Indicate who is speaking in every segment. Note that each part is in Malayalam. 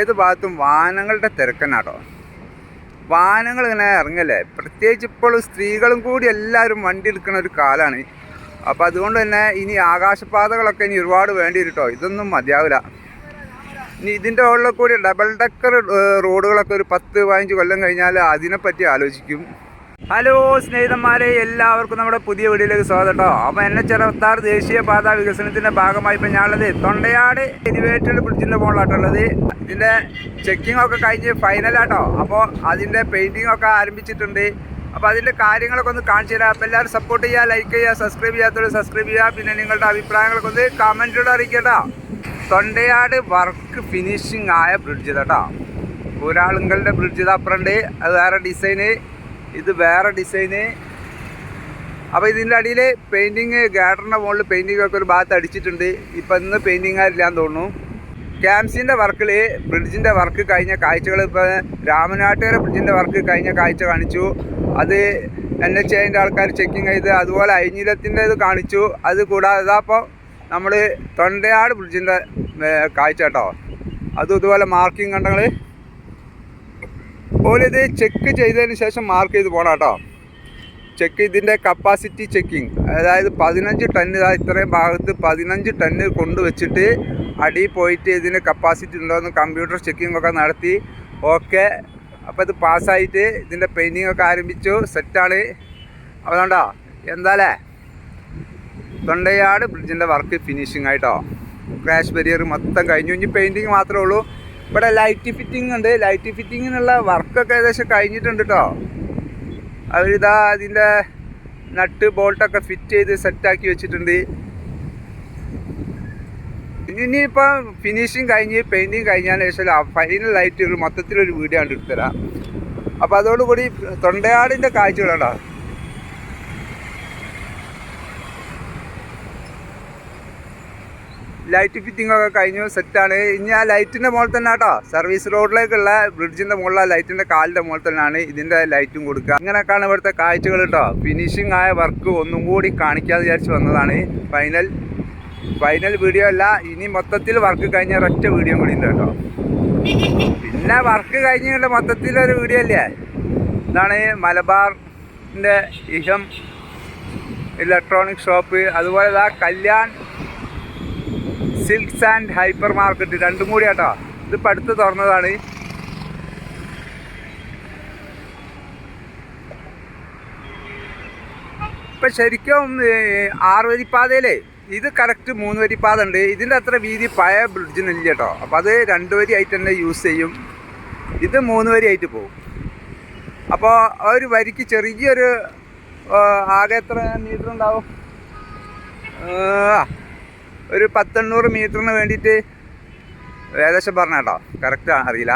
Speaker 1: ഏത് ഭാഗത്തും വാഹനങ്ങളുടെ തിരക്കനാട്ടോ. വാഹനങ്ങൾ ഇങ്ങനെ ഇറങ്ങല്ലേ? പ്രത്യേകിച്ച് ഇപ്പോൾ സ്ത്രീകളും കൂടി എല്ലാവരും വണ്ടി എടുക്കുന്ന ഒരു കാലമാണ് അപ്പോൾ അതുകൊണ്ട് തന്നെ ഇനി ആകാശപാതകളൊക്കെ ഇനി ഒരുപാട് വേണ്ടി വരും കേട്ടോ ഇതൊന്നും മതിയാവില്ല. ഇനി ഇതിന്റെ ഉള്ളിൽ കൂടി ഡബിൾ ഡെക്കർ റോഡുകളൊക്കെ ഒരു പത്ത് പതിനഞ്ച് കൊല്ലം കഴിഞ്ഞാൽ അതിനെപ്പറ്റി ആലോചിക്കും. ഹലോ സ്നേഹിതന്മാരെ എല്ലാവർക്കും നമ്മുടെ പുതിയ വീഡിയോയിലേക്ക് സ്വാഗതം കേട്ടോ. അപ്പോൾ എന്നെ ചെറുത്താർ ദേശീയപാത വികസനത്തിന്റെ ഭാഗമായി ഇപ്പോൾ ഞാനുള്ളത് തൊണ്ടയാട് എലിവേറ്റഡ് ബ്രിഡ്ജിന്റെ മുകളിലാട്ടുള്ളത് ഇതിന്റെ ചെക്കിംഗ് ഒക്കെ കഴിഞ്ഞ് ഫൈനലാട്ടോ അപ്പോൾ അതിന്റെ പെയിന്റിംഗ് ഒക്കെ ആരംഭിച്ചിട്ടുണ്ട്. അപ്പോൾ അതിന്റെ കാര്യങ്ങളൊക്കെ ഒന്ന് കാണിച്ചു തരാം. അപ്പോൾ എല്ലാവരും സപ്പോർട്ട് ചെയ്യുക ലൈക്ക് ചെയ്യുക സബ്സ്ക്രൈബ് ചെയ്യാത്തവർ സബ്സ്ക്രൈബ് ചെയ്യുക. പിന്നെ നിങ്ങളുടെ അഭിപ്രായങ്ങളൊക്കെ ഒന്ന് കമന്റിലൂടെ അറിയിക്കട്ടോ തൊണ്ടയാട് വർക്ക് ഫിനിഷിംഗ് ആയ ബ്രിഡ്ജ് കേട്ടോ ഒരാളുങ്ങളുടെ ബ്രിഡ്ജ് ഇതപ്പുറണ്ട് അത് വേറെ ഡിസൈന് ഇത് വേറെ ഡിസൈന് അപ്പോൾ ഇതിന്റെ അടിയിൽ പെയിന്റിങ് ഗാർഡറിന്റെ മുകളിൽ പെയിന്റിംഗ് ഒക്കെ ഒരു ഭാഗത്ത് അടിച്ചിട്ടുണ്ട്. ഇപ്പം ഇന്ന് പെയിന്റിങ് ആരില്ലാന്ന് തോന്നുന്നു. ക്യാംസിന്റെ വർക്കിൽ ബ്രിഡ്ജിന്റെ വർക്ക് കഴിഞ്ഞ കാഴ്ചകൾ ഇപ്പോൾ രാമനാട്ടുകര ബ്രിഡ്ജിന്റെ വർക്ക് കഴിഞ്ഞ കാഴ്ച കാണിച്ചു. അത് എൻ എച്ച് ഐന്റെ ആൾക്കാർ ചെക്കിങ് ചെയ്ത് അതുപോലെ അയിഞ്ഞിലത്തിന്റെ ഇത് കാണിച്ചു. അത് കൂടാതെ ഇതാപ്പോൾ നമ്മൾ തൊണ്ടയാട് ബ്രിഡ്ജിന്റെ കാഴ്ച കേട്ടോ. അതും ഇതുപോലെ മാർക്കിംഗ് കണ്ടങ്ങൾ ഓലിത് ചെക്ക് ചെയ്തതിന് ശേഷം മാർക്ക് ചെയ്ത് പോകണം കേട്ടോ. ചെക്ക് ഇതിന്റെ കപ്പാസിറ്റി ചെക്കിങ് അതായത് പതിനഞ്ച് ടണ്ണ് ഇതാ ഇത്രയും ഭാഗത്ത് പതിനഞ്ച് ടണ്ണ് കൊണ്ടുവച്ചിട്ട് അടി പോയിട്ട് ഇതിന് കപ്പാസിറ്റി ഉണ്ടോയെന്ന് കമ്പ്യൂട്ടർ ചെക്കിംഗ് ഒക്കെ നടത്തി. ഓക്കെ അപ്പോൾ ഇത് പാസ്സായിട്ട് ഇതിന്റെ പെയിന്റിംഗ് ഒക്കെ ആരംഭിച്ചു. സെറ്റാണ് അതുകൊണ്ടോ എന്താലേ തൊണ്ടയാട് ബ്രിഡ്ജിന്റെ വർക്ക് ഫിനിഷിംഗ് ആയിട്ടോ. ക്രാഷ് ബരിയർ മൊത്തം കഴിഞ്ഞു. ഇനി പെയിന്റിങ് മാത്രമേ ഉള്ളൂ. ഇവിടെ ലൈറ്റ് ഫിറ്റിംഗ് ഉണ്ട്. ലൈറ്റ് ഫിറ്റിങ്ങിനുള്ള വർക്കൊക്കെ ഏകദേശം കഴിഞ്ഞിട്ടുണ്ട് കേട്ടോ അവരിതാ അതിന്റെ നട്ട് ബോൾട്ടൊക്കെ ഫിറ്റ് ചെയ്ത് സെറ്റാക്കി വെച്ചിട്ടുണ്ട്. ഇനിയിപ്പോൾ ഇനിയിപ്പം ഫിനിഷിങ് കഴിഞ്ഞ് പെയിന്റിങ് കഴിഞ്ഞാൽ ശേഷം ഫൈനലായിട്ട് ഒരു മൊത്തത്തിലൊരു വീഡിയോ ആണ് എടുത്തുതരാം അപ്പോൾ അതോടുകൂടി തൊണ്ടയാടിന്റെ കാഴ്ചകളുണ്ടോ ലൈറ്റ് ഫിറ്റിംഗ് ഒക്കെ കഴിഞ്ഞു സെറ്റാണ് ഇനി ആ ലൈറ്റിന്റെ മുകളിൽ തന്നെ കേട്ടോ സർവീസ് റോഡിലേക്കുള്ള ബ്രിഡ്ജിന്റെ മുകളിലെ ലൈറ്റിന്റെ കാലിന്റെ മുകളിൽ തന്നെയാണ് ഇതിന്റെ ലൈറ്റും കൊടുക്കുക. ഇങ്ങനെയൊക്കെയാണ് ഇവിടുത്തെ കാഴ്ചകൾ കേട്ടോ ഫിനിഷിംഗ് ആയ വർക്ക് ഒന്നും കൂടി കാണിക്കാതെ വിചാരിച്ച് വന്നതാണ്. ഫൈനൽ ഫൈനൽ വീഡിയോ അല്ല ഇനി മൊത്തത്തിൽ വർക്ക് കഴിഞ്ഞ ഒരൊറ്റ വീഡിയോ കൂടി ഉണ്ട് കേട്ടോ. പിന്നെ വർക്ക് കഴിഞ്ഞുകൊണ്ട് മൊത്തത്തിലൊരു വീഡിയോ അല്ലേ? ഇതാണ് മലബാറിന്റെ ഇഹം ഇലക്ട്രോണിക് ഷോപ്പ് അതുപോലെ ഇതാ Kalyan silks and hypermarket. രണ്ടും കൂടി കേട്ടോ ഇതിപ്പോൾ അടുത്ത് തുറന്നതാണ്. ഇപ്പം ശരിക്കും ആറ് വരിപ്പാതയിലേ? ഇത് കറക്റ്റ് മൂന്ന് വരിപ്പാത ഉണ്ട് ഇതിന്റെ അത്ര വീതി പഴയ ബ്രിഡ്ജിനില്ല കേട്ടോ അപ്പോൾ അത് രണ്ട് വരി ആയിട്ട് തന്നെ യൂസ് ചെയ്യും. ഇത് മൂന്ന് വരി ആയിട്ട് പോകും. അപ്പോൾ ഒരു വരിക്ക് ചെറിയൊരു ആകെ എത്ര മീറ്റർ ഉണ്ടാവും? ഒരു പത്തെണ്ണൂറ് മീറ്ററിന് വേണ്ടിയിട്ട് ഏകദേശം പറഞ്ഞ കേട്ടോ. കറക്റ്റ് അറിയില്ല.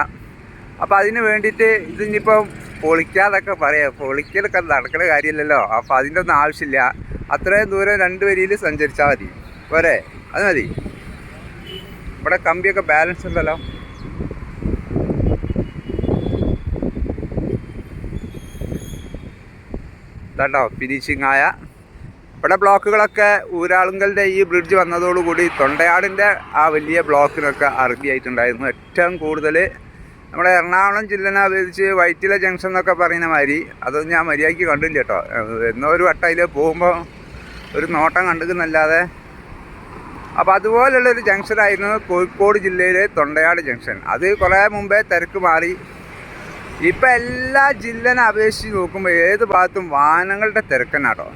Speaker 1: അപ്പോൾ അതിന് വേണ്ടിയിട്ട് ഇതിനിപ്പോൾ പൊളിക്കാതൊക്കെ പറയാം. പൊളിക്കലൊക്കെ നടക്കുന്ന കാര്യമില്ലല്ലോ. അപ്പോൾ അതിന്റെ ഒന്നും ആവശ്യമില്ല. അത്രയും ദൂരം രണ്ട് വരിയിൽ സഞ്ചരിച്ചാൽ മതി. പോരെ? അത് മതി. ഇവിടെ കമ്പിയൊക്കെ ബാലൻസ് ഉണ്ടല്ലോ. ഇതാട്ടോ ഫിനിഷിംഗ് ആയ ഇവിടെ ബ്ലോക്കുകളൊക്കെ ഊരാളുങ്കലിന്റെ ഈ ബ്രിഡ്ജ് വന്നതോടുകൂടി തൊണ്ടയാടിന്റെ ആ വലിയ ബ്ലോക്കിനൊക്കെ അറുതിയായിട്ടുണ്ടായിരുന്നു. ഏറ്റവും കൂടുതൽ നമ്മുടെ എറണാകുളം ജില്ലനെ അപേക്ഷിച്ച് വൈറ്റില ജംഗ്ഷൻ എന്നൊക്കെ പറയുന്ന മാതിരി അതൊന്നും ഞാൻ മര്യാദയ്ക്ക് കണ്ടില്ല കേട്ടോ. എന്നോ ഒരു വട്ടം അതിൽ പോകുമ്പോൾ ഒരു നോട്ടം കണ്ടിക്കുന്നല്ലാതെ. അപ്പോൾ അതുപോലുള്ളൊരു ജംഗ്ഷനായിരുന്നു കോഴിക്കോട് ജില്ലയിലെ തൊണ്ടയാട് ജംഗ്ഷൻ. അത് കുറേ മുമ്പേ തിരക്ക് മാറി. ഇപ്പം എല്ലാ ജില്ലനെ അപേക്ഷിച്ച് നോക്കുമ്പോൾ ഏത് ഭാഗത്തും വാഹനങ്ങളുടെ തിരക്കനാട്ടോ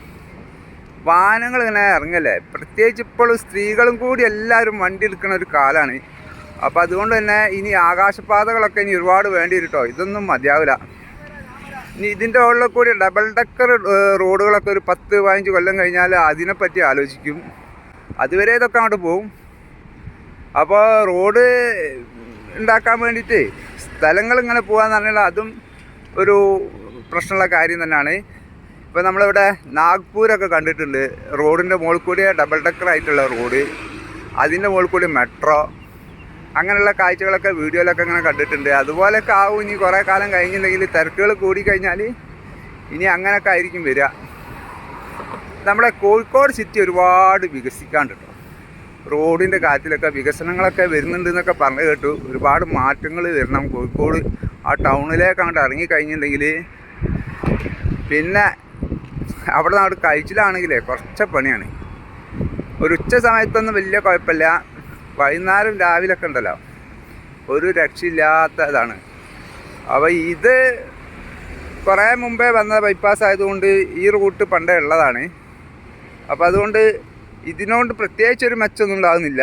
Speaker 1: വാഹനങ്ങൾ ഇങ്ങനെ ഇറങ്ങല്ലേ? പ്രത്യേകിച്ച് ഇപ്പോഴും സ്ത്രീകളും കൂടി എല്ലാവരും വണ്ടി എടുക്കുന്ന ഒരു കാലമാണ് അപ്പോൾ അതുകൊണ്ട് തന്നെ ഇനി ആകാശപാതകളൊക്കെ ഇനി ഒരുപാട് വേണ്ടി വരുട്ടോ ഇതൊന്നും മതിയാവില്ല. ഇനി ഇതിന്റെ ഉള്ളിൽ കൂടി ഡബിൾ ഡക്കർ റോഡുകളൊക്കെ ഒരു പത്ത് പതിനഞ്ച് കൊല്ലം കഴിഞ്ഞാൽ അതിനെപ്പറ്റി ആലോചിക്കും. അതുവരെ ഇതൊക്കെ അങ്ങോട്ട് പോവും. അപ്പോൾ റോഡ് ഉണ്ടാക്കാൻ വേണ്ടിയിട്ട് സ്ഥലങ്ങൾ ഇങ്ങനെ പോകാന്ന് പറഞ്ഞാൽ അതും ഒരു പ്രശ്നമുള്ള കാര്യം തന്നെയാണ്. ഇപ്പോൾ നമ്മളിവിടെ നാഗ്പൂരൊക്കെ കണ്ടിട്ടുണ്ട്. റോഡിന്റെ മുകളിൽ കൂടി ഡബിൾ ഡക്കർ ആയിട്ടുള്ള റോഡ്. അതിന്റെ മുകളിൽ കൂടി മെട്രോ അങ്ങനെയുള്ള കാഴ്ചകളൊക്കെ വീഡിയോയിലൊക്കെ ഇങ്ങനെ കണ്ടിട്ടുണ്ട്. അതുപോലെയൊക്കെ ആവും ഇനി കുറേ കാലം കഴിഞ്ഞിട്ടുണ്ടെങ്കിൽ തിരക്കുകൾ കൂടിക്കഴിഞ്ഞാൽ ഇനി അങ്ങനെയൊക്കെ ആയിരിക്കും വരിക. നമ്മുടെ കോഴിക്കോട് സിറ്റി ഒരുപാട് വികസിക്കാണ്ട് റോഡിന്റെ കാര്യത്തിലൊക്കെ വികസനങ്ങളൊക്കെ വരുന്നുണ്ട് എന്നൊക്കെ പറഞ്ഞു കേട്ടു. ഒരുപാട് മാറ്റങ്ങൾ വരണം കോഴിക്കോട്. ആ ടൗണിലേക്കാണ്ട് ഇറങ്ങിക്കഴിഞ്ഞിട്ടുണ്ടെങ്കിൽ പിന്നെ അവിടെ അങ്ങോട്ട് കഴിച്ചിലാണെങ്കിലേ കുറച്ച് പണിയാണ്. ഒരു ഉച്ച സമയത്തൊന്നും വലിയ കുഴപ്പമില്ല. വൈകുന്നേരം രാവിലൊക്കെ ഉണ്ടല്ലോ. ഒരു രക്ഷയില്ലാത്ത ഇതാണ്. അപ്പോൾ ഇത് കുറേ മുമ്പേ വന്ന ബൈപ്പാസ് ആയതുകൊണ്ട് ഈ റൂട്ട് പണ്ടേ ഉള്ളതാണ്. അപ്പോൾ അതുകൊണ്ട് ഇതിനോണ്ട് പ്രത്യേകിച്ച് ഒരു മെച്ചമൊന്നും ഉണ്ടാകുന്നില്ല.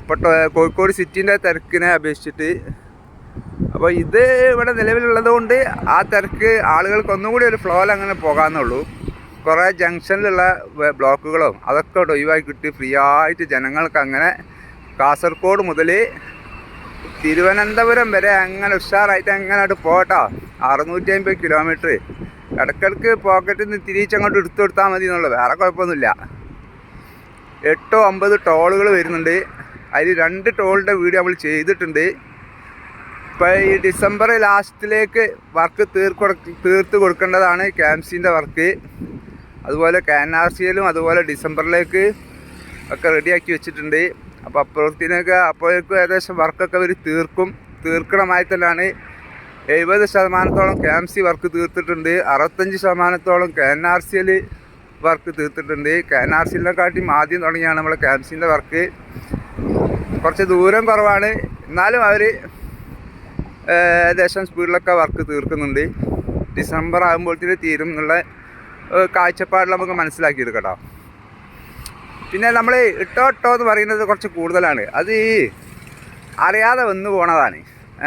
Speaker 1: ഇപ്പോൾ കോഴിക്കോട് സിറ്റീന്റെ തിരക്കിനെ അപേക്ഷിച്ചിട്ട് അപ്പോൾ ഇത് ഇവിടെ നിലവിലുള്ളതുകൊണ്ട് ആ തിരക്ക് ആളുകൾക്ക് ഒന്നുകൂടി ഒരു ഫ്ലോയിൽ അങ്ങനെ പോകാമെന്നുള്ളൂ കുറേ ജംഗ്ഷനിലുള്ള ബ്ലോക്കുകളും അതൊക്കെ ഒഴിവാക്കി കിട്ടി. ഫ്രീ ആയിട്ട് ജനങ്ങൾക്ക് അങ്ങനെ കാസർഗോഡ് മുതൽ തിരുവനന്തപുരം വരെ അങ്ങനെ ഉഷാറായിട്ട് അങ്ങനെ അങ്ങോട്ട് പോകട്ടോ അറുന്നൂറ്റി അമ്പത് കിലോമീറ്റർ ഇടയ്ക്കിടയ്ക്ക് പോക്കറ്റിൽ നിന്ന് തിരിച്ചങ്ങോട്ട് എടുത്തു കൊടുത്താൽ മതി എന്നുള്ളത് വേറെ കുഴപ്പമൊന്നുമില്ല. എട്ടോ ഒമ്പത് ടോളുകൾ വരുന്നുണ്ട്. അതിൽ രണ്ട് ടോളിന്റെ വീഡിയോ നമ്മൾ ചെയ്തിട്ടുണ്ട്. ഇപ്പോൾ ഈ ഡിസംബർ ലാസ്റ്റിലേക്ക് വർക്ക് തീർക്കൊട തീർത്ത് കൊടുക്കേണ്ടതാണ് ക്യാംസിന്റെ വർക്ക്. അതുപോലെ കെ എൻ ആർ സിയിലും അതുപോലെ ഡിസംബറിലേക്ക് ഒക്കെ റെഡിയാക്കി വെച്ചിട്ടുണ്ട്. അപ്പോൾ അപ്പുറത്തിനൊക്കെ അപ്പോഴേക്കും ഏകദേശം വർക്കൊക്കെ അവർ തീർക്കും. തീർക്കണമായി തന്നെയാണ്. എഴുപത് ശതമാനത്തോളം കെ എം സി വർക്ക് തീർത്തിട്ടുണ്ട്. അറുപത്തഞ്ച് ശതമാനത്തോളം കെ എൻ ആർ സിയിൽ വർക്ക് തീർത്തിട്ടുണ്ട്. കെ എൻ ആർ സിയിലെക്കാട്ടിയും ആദ്യം തുടങ്ങിയാണ് നമ്മൾ കെ എം സിന്റെ വർക്ക്. കുറച്ച് ദൂരം കുറവാണ്. എന്നാലും അവർ ഏകദേശം സ്പീഡിലൊക്കെ വർക്ക് തീർക്കുന്നുണ്ട്. ഡിസംബർ ആകുമ്പോഴത്തേക്ക് തീരും എന്നുള്ള കാഴ്ചപ്പാടിൽ നമുക്ക് മനസ്സിലാക്കിയെടുക്കട്ടോ പിന്നെ നമ്മൾ ഇട്ടോ ഇട്ടോ എന്ന് പറയുന്നത് കുറച്ച് കൂടുതലാണ്. അത് ഈ അറിയാതെ വന്നു പോണതാണ്.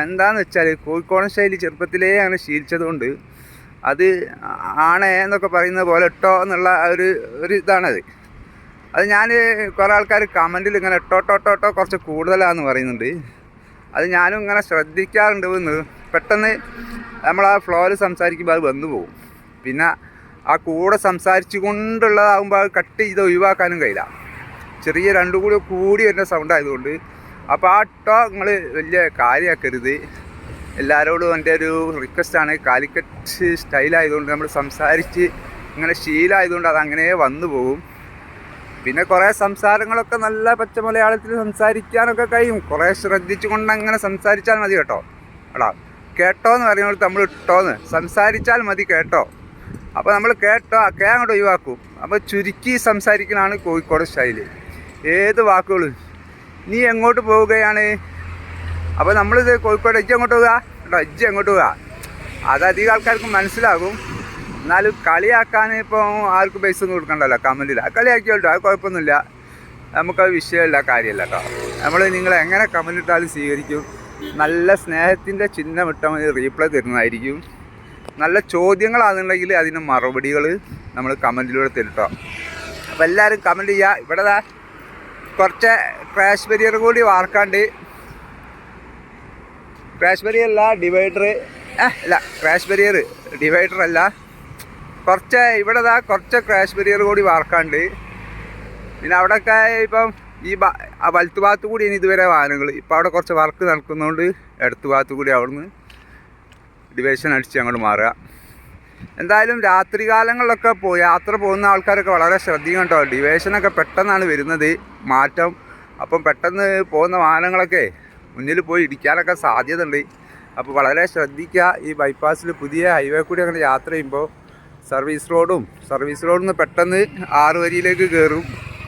Speaker 1: എന്താണെന്ന് വെച്ചാൽ കോഴിക്കോടൻ ശൈലി ചെറുപ്പത്തിലേ അങ്ങനെ ശീലിച്ചതുകൊണ്ട് അത് ആണേ എന്നൊക്കെ പറയുന്നത് പോലെ ഇട്ടോ എന്നുള്ള ഒരു ഒരു ഇതാണത്. അത് ഞാൻ കുറേ ആൾക്കാർ കമന്റിൽ ഇങ്ങനെ ഇട്ടോ ഇട്ടോ ഇട്ടോ ഇട്ടോ കുറച്ച് കൂടുതലാണെന്ന് പറയുന്നുണ്ട്. അത് ഞാനും ഇങ്ങനെ ശ്രദ്ധിക്കാറുണ്ട് എന്ന്. പെട്ടെന്ന് നമ്മൾ ആ ഫ്ലോയിൽ സംസാരിക്കുമ്പോൾ അത് വന്നു പോകും. പിന്നെ ആ കൂടെ സംസാരിച്ചു കൊണ്ടുള്ളതാകുമ്പോൾ അത് കട്ട് ചെയ്ത് ഒഴിവാക്കാനും കഴിയില്ല. ചെറിയ രണ്ടും കൂടി കൂടി വരുന്ന സൗണ്ട് ആയതുകൊണ്ട്. അപ്പോൾ ആ ടോ നിങ്ങൾ വലിയ കാര്യമാക്കരുത് എല്ലാവരോടും എന്റെ ഒരു റിക്വസ്റ്റാണ് കാലിക്കറ്റ് സ്റ്റൈലായതുകൊണ്ട് നമ്മൾ സംസാരിച്ച് ഇങ്ങനെ ശീലമായതുകൊണ്ട് അത് അങ്ങനെ വന്നു പോകും. പിന്നെ കുറേ സംസാരങ്ങളൊക്കെ നല്ല പച്ച മലയാളത്തിൽ സംസാരിക്കാനൊക്കെ കഴിയും. കുറേ ശ്രദ്ധിച്ചുകൊണ്ട് അങ്ങനെ സംസാരിച്ചാൽ മതി കേട്ടോ. എടാ കേട്ടോ എന്ന് പറയുന്നത് നമ്മൾ ഇട്ടോന്ന്. സംസാരിച്ചാൽ മതി കേട്ടോ. അപ്പോൾ നമ്മൾ കേട്ടോ കേ അങ്ങോട്ട് ഒഴിവാക്കും. അപ്പോൾ ചുരുക്കി സംസാരിക്കലാണ് കോഴിക്കോട് ശൈലി ഏത് വാക്കുകൾ നീ എങ്ങോട്ട് പോവുകയാണ്? അപ്പോൾ നമ്മളിത് കോഴിക്കോട് ഇജ്ജ് എങ്ങോട്ട് പോവുക? കേട്ടോ ഇജ്ജ് എങ്ങോട്ട് പോവുക? അത് അധികം ആൾക്കാർക്ക് മനസ്സിലാകും. എന്നാലും കളിയാക്കാൻ ഇപ്പോൾ ആർക്കും പൈസ ഒന്നും കൊടുക്കണ്ടല്ലോ കമന്റിൽ കളിയാക്കിയോട്ടോ അത് കുഴപ്പമൊന്നുമില്ല. നമുക്കത് വിഷയമില്ല കാര്യമല്ല കേട്ടോ. നമ്മൾ നിങ്ങൾ എങ്ങനെ കമന്റ് ഇട്ടാലും സ്വീകരിക്കും. നല്ല സ്നേഹത്തിന്റെ ചിഹ്നം ഇട്ടാൽ മതി റീപ്ലൈ തരുന്നതായിരിക്കും. നല്ല ചോദ്യങ്ങളാണെന്നുണ്ടെങ്കിൽ അതിന് മറുപടികൾ നമ്മൾ കമന്റിലൂടെ തരുട്ടോ അപ്പോൾ എല്ലാവരും കമന്റ് ചെയ്യുക ഇവിടെ കുറച്ച് ക്രാഷ് ബരിയർ കൂടി വാർക്കാണ്ട്. ക്രാഷ് ബരിയർ അല്ല ഡിവൈഡർ അല്ല ക്രാഷ് ബരിയർ ഡിവൈഡർ അല്ല. കുറച്ച് ഇവിടെ ദാ കുറച്ച് ക്രാഷ് ബരിയർ കൂടി വാർക്കാണ്ട്. പിന്നെ അവിടെയൊക്കെ ഇപ്പം ഈ വലത്ത് ഭാഗത്ത് കൂടി ഇനി ഇതുവരെ വാഹനങ്ങൾ ഇപ്പം അവിടെ കുറച്ച് വർക്ക് നടക്കുന്നതുകൊണ്ട് ഇടത്തു ഭാഗത്ത് കൂടി അവിടുന്ന് ഡിവേഷൻ അടിച്ച് അങ്ങോട്ട് മാറുക. എന്തായാലും രാത്രി കാലങ്ങളിലൊക്കെ പോയി യാത്ര പോകുന്ന ആൾക്കാരൊക്കെ വളരെ ശ്രദ്ധിക്കണം കേട്ടോ. ഡിവേഷനൊക്കെ പെട്ടെന്നാണ് വരുന്നത് മാറ്റം. അപ്പം പെട്ടെന്ന് പോകുന്ന വാഹനങ്ങളൊക്കെ മുന്നിൽ പോയി ഇടിക്കാനൊക്കെ സാധ്യതയുണ്ട്. അപ്പോൾ വളരെ ശ്രദ്ധിക്കുക ഈ ബൈപ്പാസിൽ പുതിയ ഹൈവേ കൂടി അങ്ങനെ യാത്ര ചെയ്യുമ്പോൾ സർവീസ് റോഡും സർവീസ് റോഡിൽ നിന്ന് പെട്ടെന്ന് ആറ് വരിയിലേക്ക് കയറും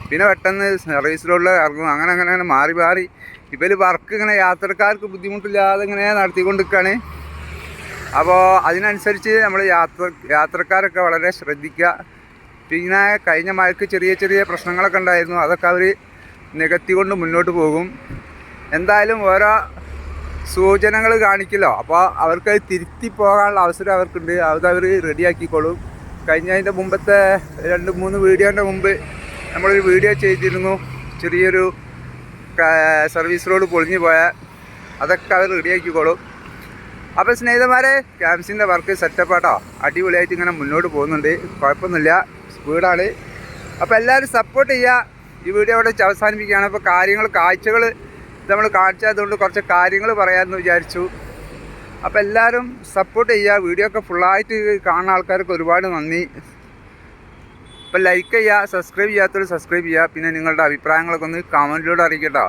Speaker 1: പിന്നെ പെട്ടെന്ന് സർവീസ് റോഡിൽ ഇറങ്ങും. അങ്ങനെ അങ്ങനെ അങ്ങനെ മാറി മാറി. ഇവർ വർക്ക് ഇങ്ങനെ യാത്രക്കാർക്ക് ബുദ്ധിമുട്ടില്ലാതെ ഇങ്ങനെ നടത്തിക്കൊണ്ടിരിക്കുകയാണ് അപ്പോൾ അതിനനുസരിച്ച് നമ്മൾ യാത്ര യാത്രക്കാരൊക്കെ വളരെ ശ്രദ്ധിക്കുക. പിന്നെ കഴിഞ്ഞ മഴയ്ക്ക് ചെറിയ ചെറിയ പ്രശ്നങ്ങളൊക്കെ ഉണ്ടായിരുന്നു. അതൊക്കെ അവർ നികത്തിക്കൊണ്ട് മുന്നോട്ട് പോകും. എന്തായാലും ഓരോ സൂചനകൾ കാണിക്കല്ലോ. അപ്പോൾ അവർക്ക് തിരുത്തി പോകാനുള്ള അവസരം അവർക്കുണ്ട്. അത് അവർ റെഡിയാക്കിക്കോളും. കഴിഞ്ഞ അതിന്റെ മുമ്പത്തെ രണ്ട് മൂന്ന് വീഡിയോന്റെ മുമ്പ് നമ്മളൊരു വീഡിയോ ചെയ്തിരുന്നു. ചെറിയൊരു സർവീസ് റോഡ് പൊളിഞ്ഞു പോയാൽ അതൊക്കെ അവർ റെഡിയാക്കിക്കോളും. അപ്പോൾ സ്നേഹിതന്മാരെ ക്യാമ്സിന്റെ വർക്ക് സെറ്റപ്പാട്ടോ. അടിപൊളിയായിട്ട് ഇങ്ങനെ മുന്നോട്ട് പോകുന്നുണ്ട്. കുഴപ്പമൊന്നുമില്ല. സ്പീഡാണ്. അപ്പോൾ എല്ലാവരും സപ്പോർട്ട് ചെയ്യുക. ഈ വീഡിയോ അവിടെ അവസാനിപ്പിക്കുകയാണ്. അപ്പോൾ കാര്യങ്ങൾ കാഴ്ചകൾ നമ്മൾ കാണിച്ചതുകൊണ്ട് കുറച്ച് കാര്യങ്ങൾ പറയാമെന്ന് വിചാരിച്ചു. അപ്പോൾ എല്ലാവരും സപ്പോർട്ട് ചെയ്യുക. വീഡിയോ ഒക്കെ ഫുള്ളായിട്ട് കാണുന്ന ആൾക്കാർക്ക് ഒരുപാട് നന്ദി. അപ്പോൾ ലൈക്ക് ചെയ്യുക സബ്സ്ക്രൈബ് ചെയ്യാത്തവർ സബ്സ്ക്രൈബ് ചെയ്യുക. പിന്നെ നിങ്ങളുടെ അഭിപ്രായങ്ങളൊക്കെ ഒന്ന് കമന്റിലൂടെ അറിയിക്കട്ടോ.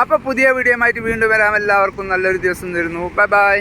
Speaker 1: അപ്പോൾ പുതിയ വീഡിയോ ആയിട്ട് വീണ്ടും വരാം. എല്ലാവർക്കും നല്ലൊരു ദിവസം തരുന്നു. Bye bye